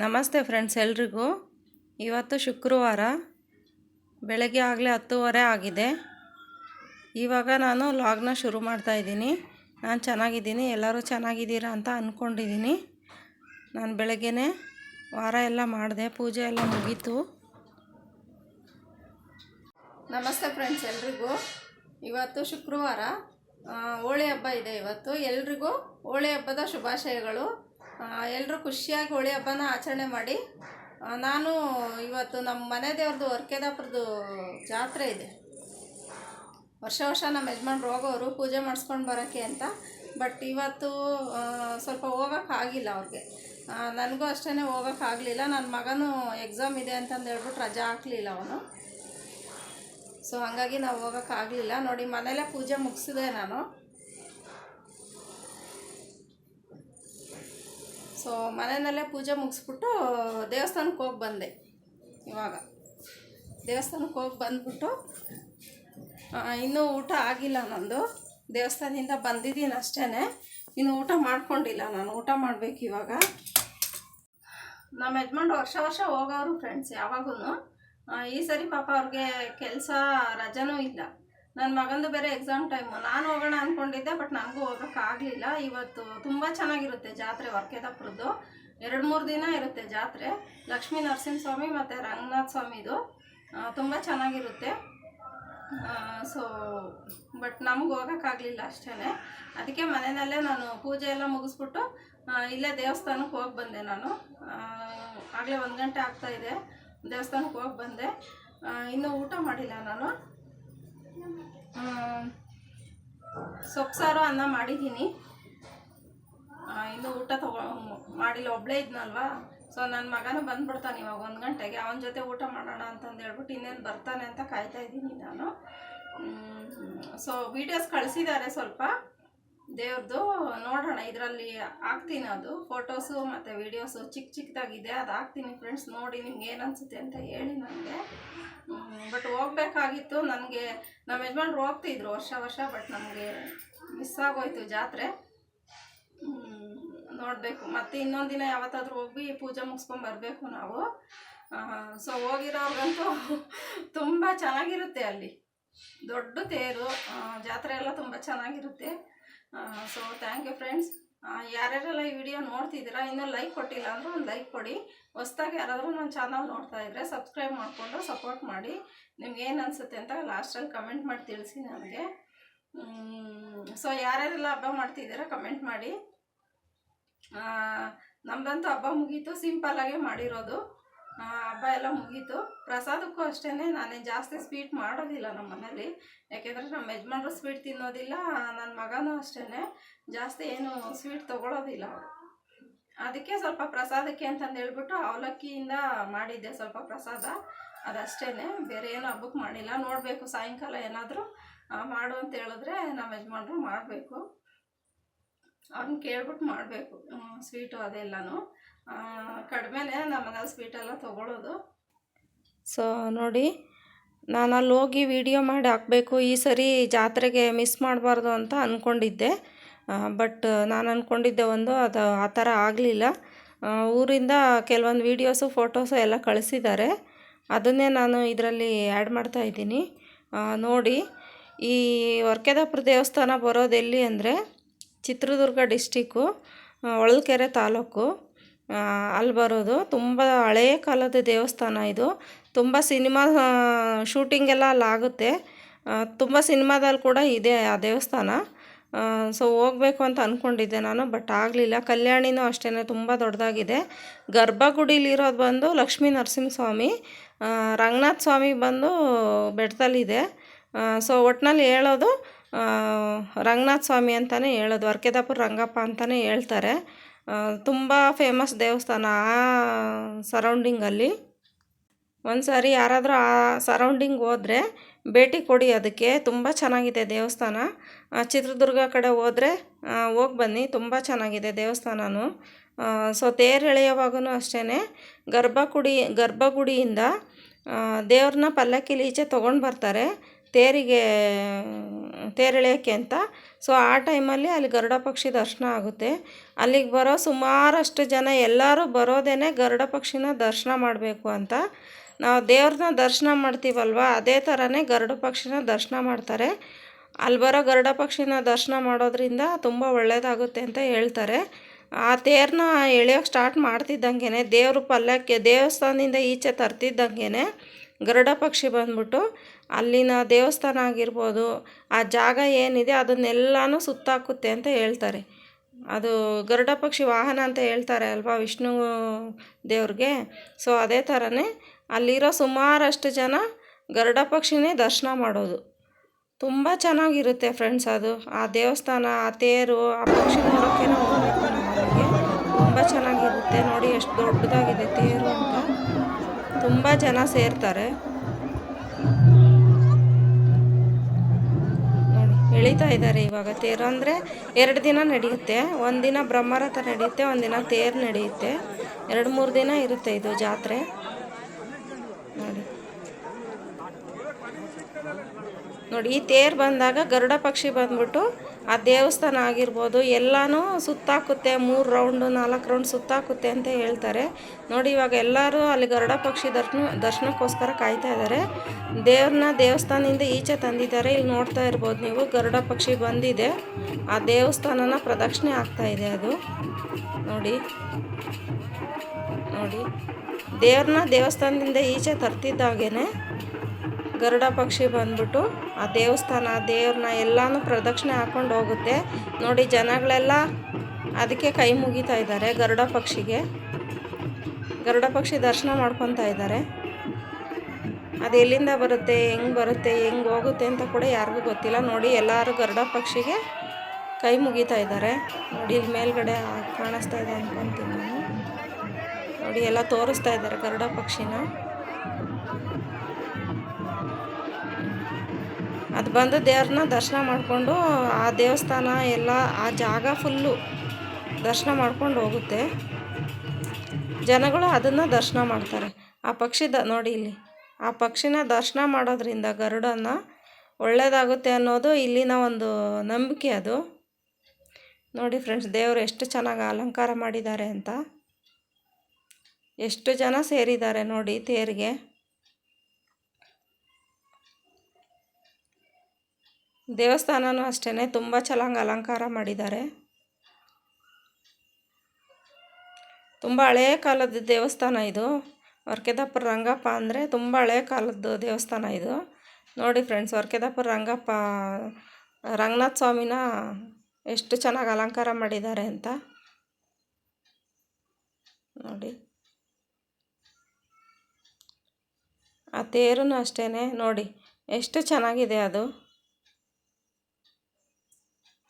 ನಮಸ್ತೆ ಫ್ರೆಂಡ್ಸ್ ಎಲ್ರಿಗೂ. ಇವತ್ತು ಶುಕ್ರವಾರ, ಬೆಳಗ್ಗೆ ಆಗಲೇ ಹತ್ತುವರೆ ಆಗಿದೆ. ಇವಾಗ ನಾನು ಲಾಗ್ನ ಶುರು ಮಾಡ್ತಾಯಿದ್ದೀನಿ ನಾನು ಚೆನ್ನಾಗಿದ್ದೀನಿ, ಎಲ್ಲರೂ ಚೆನ್ನಾಗಿದ್ದೀರಾ ಅಂತ ಅಂದ್ಕೊಂಡಿದ್ದೀನಿ ನಾನು ಬೆಳಗ್ಗೆ ವಾರ ಎಲ್ಲ ಮಾಡಿದೆ, ಪೂಜೆ ಎಲ್ಲ ಮುಗೀತು. ನಮಸ್ತೆ ಫ್ರೆಂಡ್ಸ್ ಎಲ್ರಿಗೂ. ಇವತ್ತು ಶುಕ್ರವಾರ ಹೋಳಿ ಹಬ್ಬ ಇದೆ ಇವತ್ತು. ಎಲ್ರಿಗೂ ಹೋಳಿ ಹಬ್ಬದ ಶುಭಾಶಯಗಳು. ಎಲ್ಲರೂ ಖುಷಿಯಾಗಿ ಹೋಳಿ ಹಬ್ಬನ ಆಚರಣೆ ಮಾಡಿ. ನಾನು ಇವತ್ತು ನಮ್ಮ ಮನೆ ದೇವ್ರದ್ದು ಒರ್ಕೆದಾಪುರದ್ದು ಜಾತ್ರೆ ಇದೆ. ವರ್ಷ ವರ್ಷ ನಮ್ಮ ಯಜಮಾನ್ರು ಹೋಗೋರು ಪೂಜೆ ಮಾಡಿಸ್ಕೊಂಡು ಬರೋಕ್ಕೆ ಅಂತ. ಬಟ್ ಇವತ್ತು ಸ್ವಲ್ಪ ಹೋಗೋಕ್ಕಾಗಿಲ್ಲ ಅವ್ರಿಗೆ. ನನಗೂ ಅಷ್ಟೇ ಹೋಗೋಕ್ಕಾಗಲಿಲ್ಲ ನನ್ನ ಮಗನೂ ಎಕ್ಸಾಮ್ ಇದೆ ಅಂತಂದು ಹೇಳ್ಬಿಟ್ಟು ರಜಾ ಹಾಕಲಿಲ್ಲ ಅವನು. ಸೊ ಹಾಗಾಗಿ ನಾವು ಹೋಗೋಕ್ಕಾಗಲಿಲ್ಲ ನೋಡಿ, ಮನೇಲೇ ಪೂಜೆ ಮುಗಿಸಿದೆ ನಾನು. ಸೊ ಮನೆಯಲ್ಲೇ ಪೂಜೆ ಮುಗಿಸ್ಬಿಟ್ಟು ದೇವಸ್ಥಾನಕ್ಕೆ ಹೋಗಿ ಬಂದೆ ಇವಾಗ. ದೇವಸ್ಥಾನಕ್ಕೆ ಹೋಗಿ ಬಂದ್ಬಿಟ್ಟು ಇನ್ನೂ ಊಟ ಆಗಿಲ್ಲ ನಂದು. ದೇವಸ್ಥಾನದಿಂದ ಬಂದಿದ್ದೀನಿ ಅಷ್ಟೇ ಇನ್ನು ಊಟ ಮಾಡ್ಕೊಂಡಿಲ್ಲ ನಾನು. ಊಟ ಮಾಡಬೇಕು ಇವಾಗ. ನಮ್ಮ ಯಜಮಾನ್ರು ವರ್ಷ ವರ್ಷ ಹೋಗೋರು ಫ್ರೆಂಡ್ಸ್ ಯಾವಾಗೂ ಈ ಸರಿ ಪಾಪ ಅವ್ರಿಗೆ ಕೆಲಸ ರಜನೂ ಇಲ್ಲ. ನನ್ನ ಮಗಂದು ಬೇರೆ ಎಕ್ಸಾಮ್ ಟೈಮು ನಾನು ಹೋಗೋಣ ಅಂದ್ಕೊಂಡಿದ್ದೆ ಬಟ್ ನನಗೂ ಹೋಗೋಕ್ಕಾಗಲಿಲ್ಲ ಇವತ್ತು ತುಂಬ ಚೆನ್ನಾಗಿರುತ್ತೆ ಜಾತ್ರೆ ವರ್ಕೆದಾಪುರದ್ದು. ಎರಡು ಮೂರು ದಿನ ಇರುತ್ತೆ ಜಾತ್ರೆ. ಲಕ್ಷ್ಮೀ ನರಸಿಂಹಸ್ವಾಮಿ ಮತ್ತು ರಂಗನಾಥ ಸ್ವಾಮಿದು. ತುಂಬ ಚೆನ್ನಾಗಿರುತ್ತೆ. ಸೊ ಬಟ್ ನಮ್ಗೆ ಹೋಗೋಕ್ಕಾಗಲಿಲ್ಲ ಅಷ್ಟೇ ಅದಕ್ಕೆ ಮನೆಯಲ್ಲೇ ನಾನು ಪೂಜೆ ಎಲ್ಲ ಮುಗಿಸ್ಬಿಟ್ಟು ಇಲ್ಲೇ ದೇವಸ್ಥಾನಕ್ಕೆ ಹೋಗಿ ಬಂದೆ ನಾನು. ಆಗಲೇ ಒಂದು ಗಂಟೆ ಆಗ್ತಾಯಿದೆ ದೇವಸ್ಥಾನಕ್ಕೆ ಹೋಗಿ ಬಂದೆ. ಇನ್ನೂ ಊಟ ಮಾಡಿಲ್ಲ ನಾನು. ಆ, ಸೊಪ್ಪು ಸಾರು ಅನ್ನ ಮಾಡಿದ್ದೀನಿ. ಇನ್ನು ಊಟ ತಗೋ ಮಾಡಿಲ್ಲ ಒಬ್ಬಳೇ ಇದ್ನಲ್ವಾ? ಸೊ ನನ್ನ ಮಗನೂ ಬಂದ್ಬಿಡ್ತಾನೆ ಇವಾಗ ಒಂದು ಗಂಟೆಗೆ. ಅವನ ಜೊತೆ ಊಟ ಮಾಡೋಣ ಅಂತಂದು ಹೇಳ್ಬಿಟ್ಟು ಇನ್ನೇನು ಬರ್ತಾನೆ ಅಂತ ಕಾಯ್ತಾ ಇದ್ದೀನಿ ನಾನು. ಸೊ ವೀಡಿಯೋಸ್ ಕಳಿಸಿದ್ದಾರೆ ಸ್ವಲ್ಪ. ದೇವ್ರದ್ದು ನೋಡೋಣ, ಇದರಲ್ಲಿ ಹಾಕ್ತೀನಿ ಅದು. ಫೋಟೋಸು ಮತ್ತು ವೀಡಿಯೋಸು ಚಿಕ್ಕ ಚಿಕ್ಕದಾಗಿದೆ ಅದು ಹಾಕ್ತೀನಿ ಫ್ರೆಂಡ್ಸ್ ನೋಡಿ ನಿಮ್ಗೆ ಏನು ಅನಿಸುತ್ತೆ ಅಂತ ಹೇಳಿ ನನಗೆ ಬಟ್ ಹೋಗ್ಬೇಕಾಗಿತ್ತು ನನಗೆ ನಮ್ಮ ಯಜಮಾನ್ರು ಹೋಗ್ತಿದ್ರು ವರ್ಷ ವರ್ಷ ಬಟ್ ನಮಗೆ ಮಿಸ್ ಆಗೋಯ್ತು ಜಾತ್ರೆ. ನೋಡಬೇಕು. ಮತ್ತೆ ಇನ್ನೊಂದು ದಿನ ಯಾವತ್ತಾದ್ರೂ ಹೋಗಿ ಪೂಜೆ ಮುಗಿಸ್ಕೊಂಡು ಬರಬೇಕು ನಾವು. ಸೊ ಹೋಗಿರೋರ್ಗಂತೂ ತುಂಬ ಚೆನ್ನಾಗಿರುತ್ತೆ ಅಲ್ಲಿ. ದೊಡ್ಡ ತೇರು ಜಾತ್ರೆ ಎಲ್ಲ ತುಂಬ ಚೆನ್ನಾಗಿರುತ್ತೆ. ಸೊ ಥ್ಯಾಂಕ್ ಯು ಫ್ರೆಂಡ್ಸ್ ಯಾರ್ಯಾರೆಲ್ಲ ಈ ವಿಡಿಯೋ ನೋಡ್ತಿದ್ದೀರಾ, ಇನ್ನೂ ಲೈಕ್ ಕೊಟ್ಟಿಲ್ಲ ಅಂದರೆ ಒಂದು ಲೈಕ್ ಕೊಡಿ. ಹೊಸ್ದಾಗಿ ಯಾರಾದರೂ ನನ್ನ ಚಾನಲ್ ನೋಡ್ತಾ ಇದ್ದರೆ ಸಬ್ಸ್ಕ್ರೈಬ್ ಮಾಡಿಕೊಂಡು ಸಪೋರ್ಟ್ ಮಾಡಿ. ನಿಮ್ಗೆ ಏನು ಅನಿಸುತ್ತೆ ಅಂತ ಲಾಸ್ಟಲ್ಲಿ ಕಮೆಂಟ್ ಮಾಡಿ ತಿಳಿಸಿ ನನಗೆ ಸೊ ಯಾರ್ಯಾರೆಲ್ಲ ಹಬ್ಬ ಮಾಡ್ತಿದ್ದೀರಾ ಕಮೆಂಟ್ ಮಾಡಿ. ನಮ್ಮದಂತೂ ಹಬ್ಬ ಮುಗೀತು. ಸಿಂಪಲ್ಲಾಗೆ ಮಾಡಿರೋದು. ಹಬ್ಬ ಎಲ್ಲ ಮುಗೀತು. ಪ್ರಸಾದಕ್ಕೂ ಅಷ್ಟೇ ನಾನೇನು ಜಾಸ್ತಿ ಸ್ವೀಟ್ ಮಾಡೋದಿಲ್ಲ ನಮ್ಮ ಮನೇಲಿ. ಯಾಕೆಂದರೆ ನಮ್ಮ ಯಜಮಾನ್ರು ಸ್ವೀಟ್ ತಿನ್ನೋದಿಲ್ಲ ನನ್ನ ಮಗನೂ ಅಷ್ಟೇ ಜಾಸ್ತಿ ಏನು ಸ್ವೀಟ್ ತೊಗೊಳೋದಿಲ್ಲ. ಅದಕ್ಕೆ ಸ್ವಲ್ಪ ಪ್ರಸಾದಕ್ಕೆ ಅಂತಂದು ಹೇಳ್ಬಿಟ್ಟು ಅವಲಕ್ಕಿಯಿಂದ ಮಾಡಿದ್ದೆ ಸ್ವಲ್ಪ ಪ್ರಸಾದ. ಅದಷ್ಟೇ ಬೇರೆ ಏನು ಹಬ್ಬಕ್ಕೆ ಮಾಡಿಲ್ಲ. ನೋಡಬೇಕು ಸಾಯಂಕಾಲ ಏನಾದರೂ ಮಾಡು ಅಂತ ಹೇಳಿದ್ರೆ ನಮ್ಮ ಯಜಮಾನ್ರು ಮಾಡಬೇಕು. ಅವ್ರನ್ನ ಕೇಳ್ಬಿಟ್ಟು ಮಾಡಬೇಕು. ಸ್ವೀಟು ಅದೆಲ್ಲನೂ. ಕಡಿಮೆನೇ ನಮ್ಮ ಮನೇಲಿ ಸ್ವೀಟೆಲ್ಲ ತೊಗೊಳೋದು. ಸೊ, ನೋಡಿ ನಾನು ಅಲ್ಲಿ ಹೋಗಿ ವಿಡಿಯೋ ಮಾಡಿ ಹಾಕಬೇಕು. ಈ ಸರಿ ಜಾತ್ರೆಗೆ ಮಿಸ್ ಮಾಡಬಾರ್ದು ಅಂತ ಅಂದ್ಕೊಂಡಿದ್ದೆ ಬಟ್ ನಾನು ಅಂದ್ಕೊಂಡಿದ್ದೆ ಒಂದು, ಅದು ಆ ಥರ ಆಗಲಿಲ್ಲ. ಊರಿಂದ ಕೆಲವೊಂದು ವೀಡಿಯೋಸು, ಫೋಟೋಸು ಎಲ್ಲ ಕಳಿಸಿದ್ದಾರೆ. ಅದನ್ನೇ ನಾನು ಇದರಲ್ಲಿ ಆ್ಯಡ್ ಮಾಡ್ತಾ ಇದ್ದೀನಿ. ನೋಡಿ, ಈ ವರ್ಕೆದಾಪುರ ದೇವಸ್ಥಾನ ಬರೋದೆಲ್ಲಿ ಅಂದರೆ ಚಿತ್ರದುರ್ಗ ಡಿಸ್ಟಿಕ್ಕು ಹೊಳಲ್ಕೆರೆ ತಾಲೂಕು. ಅಲ್ಲಿ ಬರೋದು. ತುಂಬ ಹಳೆಯ ಕಾಲದ ದೇವಸ್ಥಾನ ಇದು. ತುಂಬ ಸಿನಿಮಾ ಶೂಟಿಂಗ್ ಎಲ್ಲ ಅಲ್ಲಿ ಆಗುತ್ತೆ. ತುಂಬ ಸಿನಿಮಾದಲ್ಲಿ ಕೂಡ ಇದೆ ಆ ದೇವಸ್ಥಾನ. ಸೊ ಹೋಗ್ಬೇಕು ಅಂತ ಅಂದ್ಕೊಂಡಿದ್ದೆ ನಾನು ಬಟ್ ಆಗಲಿಲ್ಲ. ಕಲ್ಯಾಣಿನೂ ಅಷ್ಟೇ ತುಂಬ ದೊಡ್ಡದಾಗಿದೆ. ಗರ್ಭಗುಡಿಲಿರೋದು ಬಂದು ಲಕ್ಷ್ಮೀ ನರಸಿಂಹಸ್ವಾಮಿ. ರಂಗನಾಥ ಸ್ವಾಮಿ ಬಂದು ಬೆಟ್ಟದಲ್ಲಿದೆ. ಸೊ ಒಟ್ಟಿನಲ್ಲಿ ಹೇಳೋದು ರಂಗನಾಥ ಸ್ವಾಮಿ ಅಂತಲೇ ಹೇಳೋದು. ವರ್ಕೆದಾಪುರ ರಂಗಪ್ಪ ಅಂತಲೇ ಹೇಳ್ತಾರೆ. ತುಂಬ ಫೇಮಸ್ ದೇವಸ್ಥಾನ ಆ ಸರೌಂಡಿಂಗಲ್ಲಿ ಒಂದು ಸಾರಿ ಯಾರಾದರೂ ಆ ಸರೌಂಡಿಂಗ್ ಹೋದರೆ ಭೇಟಿ ಕೊಡಿ ಅದಕ್ಕೆ. ತುಂಬ ಚೆನ್ನಾಗಿದೆ ದೇವಸ್ಥಾನ. ಚಿತ್ರದುರ್ಗ ಕಡೆ ಹೋದರೆ ಹೋಗಿ ಬನ್ನಿ. ತುಂಬ ಚೆನ್ನಾಗಿದೆ ದೇವಸ್ಥಾನವೂ ಸೊ ತೇರು ಎಳೆಯುವಾಗೂ ಅಷ್ಟೇ ಗರ್ಭಗುಡಿ, ಗರ್ಭಗುಡಿಯಿಂದ ದೇವ್ರನ್ನ ಪಲ್ಲಕ್ಕಿಲಿ ಈಚೆ ತೊಗೊಂಡು ಬರ್ತಾರೆ. ತೇರಿಗೆ, ತೇರೆಳೆಯೋಕ್ಕೆ ಅಂತ. ಸೊ ಆ ಟೈಮಲ್ಲಿ ಅಲ್ಲಿ ಗರುಡ ಪಕ್ಷಿ ದರ್ಶನ ಆಗುತ್ತೆ. ಅಲ್ಲಿಗೆ ಬರೋ ಸುಮಾರಷ್ಟು ಜನ ಎಲ್ಲರೂ ಬರೋದೇ ಗರುಡ ಪಕ್ಷಿನ ದರ್ಶನ ಮಾಡಬೇಕು ಅಂತ. ನಾವು ದೇವ್ರನ್ನ ದರ್ಶನ ಮಾಡ್ತೀವಲ್ವ? ಅದೇ ಥರನೇ ಗರುಡ ಪಕ್ಷಿನ ದರ್ಶನ ಮಾಡ್ತಾರೆ. ಅಲ್ಲಿ ಬರೋ ಗರುಡ ಪಕ್ಷಿನ ದರ್ಶನ ಮಾಡೋದ್ರಿಂದ ತುಂಬ ಒಳ್ಳೆಯದಾಗುತ್ತೆ ಅಂತ ಹೇಳ್ತಾರೆ. ಆ ತೇರನ್ನ ಎಳೆಯೋಕೆ ಸ್ಟಾರ್ಟ್ ಮಾಡ್ತಿದ್ದಂಗೆ ದೇವ್ರ ಪಲ್ಲಕ್ಕೆ ದೇವಸ್ಥಾನದಿಂದ ಈಚೆ ತರ್ತಿದ್ದಂಗೆ ಗರುಡ ಪಕ್ಷಿ ಬಂದ್ಬಿಟ್ಟು ಅಲ್ಲಿನ ದೇವಸ್ಥಾನ ಆಗಿರ್ಬೋದು, ಆ ಜಾಗ ಏನಿದೆ ಅದನ್ನೆಲ್ಲನೂ ಸುತ್ತಾಕುತ್ತೆ ಅಂತ ಹೇಳ್ತಾರೆ. ಅದು ಗರುಡ ಪಕ್ಷಿ ವಾಹನ ಅಂತ ಹೇಳ್ತಾರೆ ಅಲ್ವಾ ವಿಷ್ಣು ದೇವ್ರಿಗೆ? ಸೊ ಅದೇ ಥರನೇ ಅಲ್ಲಿರೋ ಸುಮಾರಷ್ಟು ಜನ ಗರುಡ ಪಕ್ಷಿನೇ ದರ್ಶನ ಮಾಡೋದು. ತುಂಬ ಚೆನ್ನಾಗಿರುತ್ತೆ ಫ್ರೆಂಡ್ಸ್ ಅದು. ಆ ದೇವಸ್ಥಾನ, ಆ ತೇರು, ಆ ಪಕ್ಷಿ ನೋಡೋಕ್ಕೆ ತುಂಬ ಚೆನ್ನಾಗಿರುತ್ತೆ ನೋಡಿ, ಎಷ್ಟು ದೊಡ್ಡದಾಗಿದೆ ತೇರು ಅಂತ. ತುಂಬ ಜನ ಸೇರ್ತಾರೆ. ಎಳಿತಾ ಇದ್ದಾರೆ ಇವಾಗ. ತೇರು ಅಂದರೆ ಎರಡು ದಿನ ನಡೆಯುತ್ತೆ. ಒಂದಿನ ಬ್ರಹ್ಮರಥ ನಡೆಯುತ್ತೆ ಒಂದಿನ ತೇರು ನಡೆಯುತ್ತೆ. ಎರಡು ಮೂರು ದಿನ ಇರುತ್ತೆ ಇದು ಜಾತ್ರೆ. ನೋಡಿ. ನೋಡಿ, ಈ ತೇರು ಬಂದಾಗ ಗರುಡ ಪಕ್ಷಿ ಬಂದ್ಬಿಟ್ಟು ಆ ದೇವಸ್ಥಾನ ಆಗಿರ್ಬೋದು, ಎಲ್ಲನೂ ಸುತ್ತಾಕುತ್ತೆ, ಮೂರು ರೌಂಡು ನಾಲ್ಕು ರೌಂಡ್ ಸುತ್ತಾಕುತ್ತೆ ಅಂತ ಹೇಳ್ತಾರೆ. ನೋಡಿ, ಇವಾಗ ಎಲ್ಲರೂ ಅಲ್ಲಿ ಗರುಡ ಪಕ್ಷಿ ದರ್ಶನ, ದರ್ಶನಕ್ಕೋಸ್ಕರ ಕಾಯ್ತಾ ಇದ್ದಾರೆ. ದೇವ್ರನ್ನ ದೇವಸ್ಥಾನದಿಂದ ಈಚೆ ತಂದಿದ್ದಾರೆ. ಇಲ್ಲಿ ನೋಡ್ತಾ ಇರ್ಬೋದು ನೀವು, ಗರುಡ ಪಕ್ಷಿ ಬಂದಿದೆ. ಆ ದೇವಸ್ಥಾನನ ಪ್ರದಕ್ಷಿಣೆ ಆಗ್ತಾ ಇದೆ ಅದು. ನೋಡಿ ನೋಡಿ. ದೇವ್ರನ್ನ ದೇವಸ್ಥಾನದಿಂದ ಈಚೆ ತರ್ತಿದ್ದಾಗೇನೆ ಗರುಡ ಪಕ್ಷಿ ಬಂದ್ಬಿಟ್ಟು ಆ ದೇವಸ್ಥಾನ, ದೇವ್ರನ್ನ ಎಲ್ಲನೂ ಪ್ರದಕ್ಷಿಣೆ ಹಾಕ್ಕೊಂಡು ಹೋಗುತ್ತೆ. ನೋಡಿ, ಜನಗಳೆಲ್ಲ ಅದಕ್ಕೆ ಕೈ ಮುಗಿತಾ ಇದ್ದಾರೆ ಗರುಡ ಪಕ್ಷಿಗೆ. ಗರುಡ ಪಕ್ಷಿ ದರ್ಶನ ಮಾಡ್ಕೊತಾ ಇದ್ದಾರೆ. ಅದು ಎಲ್ಲಿಂದ ಬರುತ್ತೆ, ಹೆಂಗೆ ಬರುತ್ತೆ, ಹೆಂಗೆ ಹೋಗುತ್ತೆ ಅಂತ ಕೂಡ ಯಾರಿಗೂ ಗೊತ್ತಿಲ್ಲ. ನೋಡಿ, ಎಲ್ಲರೂ ಗರುಡ ಪಕ್ಷಿಗೆ ಕೈ ಮುಗಿತಾ ಇದ್ದಾರೆ. ನೋಡಿ, ಇಲ್ಲಿ ಮೇಲ್ಗಡೆ ಕಾಣಿಸ್ತಾ ಇದೆ ಅನ್ಕೊತೀನಿ ನಾನು. ನೋಡಿ, ಎಲ್ಲ ತೋರಿಸ್ತಾ ಇದ್ದಾರೆ ಗರುಡ ಪಕ್ಷಿನ. ಅದು ಬಂದು ದೇವ್ರನ್ನ ದರ್ಶನ ಮಾಡಿಕೊಂಡು ಆ ದೇವಸ್ಥಾನ ಎಲ್ಲ, ಆ ಜಾಗ ಫುಲ್ಲು ದರ್ಶನ ಮಾಡ್ಕೊಂಡು ಹೋಗುತ್ತೆ. ಜನಗಳು ಅದನ್ನು ದರ್ಶನ ಮಾಡ್ತಾರೆ. ಆ ಪಕ್ಷಿ ದ, ನೋಡಿ ಇಲ್ಲಿ. ಆ ಪಕ್ಷಿನ ದರ್ಶನ ಮಾಡೋದ್ರಿಂದ ಗರುಡನ್ನ ಒಳ್ಳೆಯದಾಗುತ್ತೆ ಅನ್ನೋದು ಇಲ್ಲಿನ ಒಂದು ನಂಬಿಕೆ ಅದು. ನೋಡಿ ಫ್ರೆಂಡ್ಸ್ ದೇವರು ಎಷ್ಟು ಚೆನ್ನಾಗಿ ಅಲಂಕಾರ ಮಾಡಿದ್ದಾರೆ ಅಂತ. ಎಷ್ಟು ಜನ ಸೇರಿದ್ದಾರೆ ನೋಡಿ ತೇರಿಗೆ. ದೇವಸ್ಥಾನನೂ ಅಷ್ಟೇ ತುಂಬ ಚೆನ್ನಾಗಿ ಅಲಂಕಾರ ಮಾಡಿದ್ದಾರೆ. ತುಂಬ ಹಳೆಯ ಕಾಲದ ದೇವಸ್ಥಾನ ಇದು. ವರ್ಕೆದಾಪುರ ರಂಗಪ್ಪ ಅಂದರೆ ತುಂಬ ಹಳೆಯ ಕಾಲದ್ದು ದೇವಸ್ಥಾನ ಇದು. ನೋಡಿ ಫ್ರೆಂಡ್ಸ್ ವರ್ಕೆದಾಪುರ ರಂಗಪ್ಪ, ರಂಗನಾಥ ಸ್ವಾಮಿನ ಎಷ್ಟು ಚೆನ್ನಾಗಿ ಅಲಂಕಾರ ಮಾಡಿದ್ದಾರೆ ಅಂತ. ನೋಡಿ. ಆ ತೇರೂ ಅಷ್ಟೇ ನೋಡಿ. ಎಷ್ಟು ಚೆನ್ನಾಗಿದೆ ಅದು.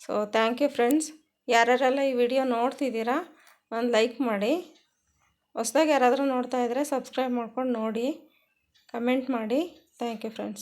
ಸೊ ಥ್ಯಾಂಕ್ ಯು ಫ್ರೆಂಡ್ಸ್ ಯಾರ್ಯಾರೆಲ್ಲ ಈ ವಿಡಿಯೋ ನೋಡ್ತಿದ್ದೀರಾ, ಒಂದು ಲೈಕ್ ಮಾಡಿ. ಹೊಸ್ದಾಗಿ ಯಾರಾದರೂ ನೋಡ್ತಾ ಇದ್ದರೆ ಸಬ್ಸ್ಕ್ರೈಬ್ ಮಾಡ್ಕೊಂಡು ನೋಡಿ. ಕಮೆಂಟ್ ಮಾಡಿ. Thank you friends